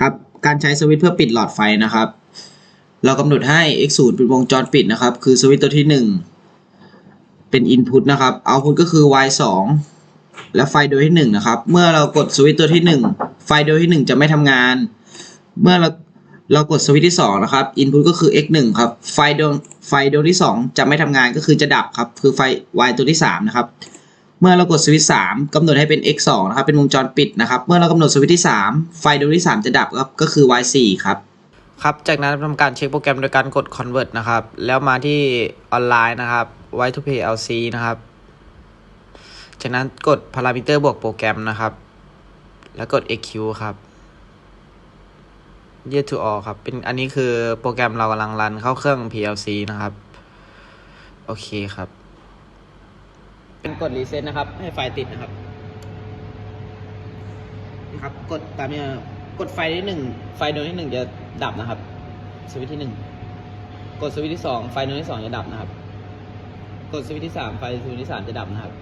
ครับการใช้สวิตช์เพื่อปิดหลอดไฟนะครับ เรากำหนดให้ x 0เป็นวงจรปิดนะครับ คือสวิตช์ตัวที่ 1 เป็น input นะครับ output ก็คือ y 2และไฟดวงที่ 1 นะครับ เมื่อเรากดสวิตช์ตัวที่ 1 ไฟดวงที่ 1 จะไม่ทำงาน เมื่อเราเรากดสวิตช์ที่ 2 นะครับ input ก็คือ x 1ครับไฟดวงไฟดวงที่ 2 จะไม่ทำงานก็คือจะดับครับ คือไฟ y ตัวที่ 3 นะครับ เมื่อเรากดสวิตช์3กำหนดให้เป็น x 2นะครับ เป็นวงจรปิดนะครับ เมื่อเรากำหนดสวิตช์ที่ 3 ไฟดวงที่ 3 จะดับครับ ก็คือ y 4ครับ ครับ จากนั้นทำการเช็คโปรแกรมโดยการกด convert นะครับ แล้วมาที่ออนไลน์นะครับ y to plc นะครับ จากนั้นกด parameter บวกโปรแกรมนะครับ แล้วกด eq ครับ year to all ครับ เป็นอันนี้คือโปรแกรมเรากำลังรันเข้าเครื่อง plc นะครับ โอเคครับ เป็นกดรีเซ็ตนะครับ ให้ไฟติดนะครับนี่ครับ กดตามนี้กดไฟที่หนึ่งไฟดวงที่หนึ่งจะดับนะครับ สวิตช์ที่หนึ่งกดสวิตช์ที่สองไฟดวงที่สองจะดับนะครับ กดสวิตช์ที่สามไฟสวิตช์ที่สามจะดับนะครับ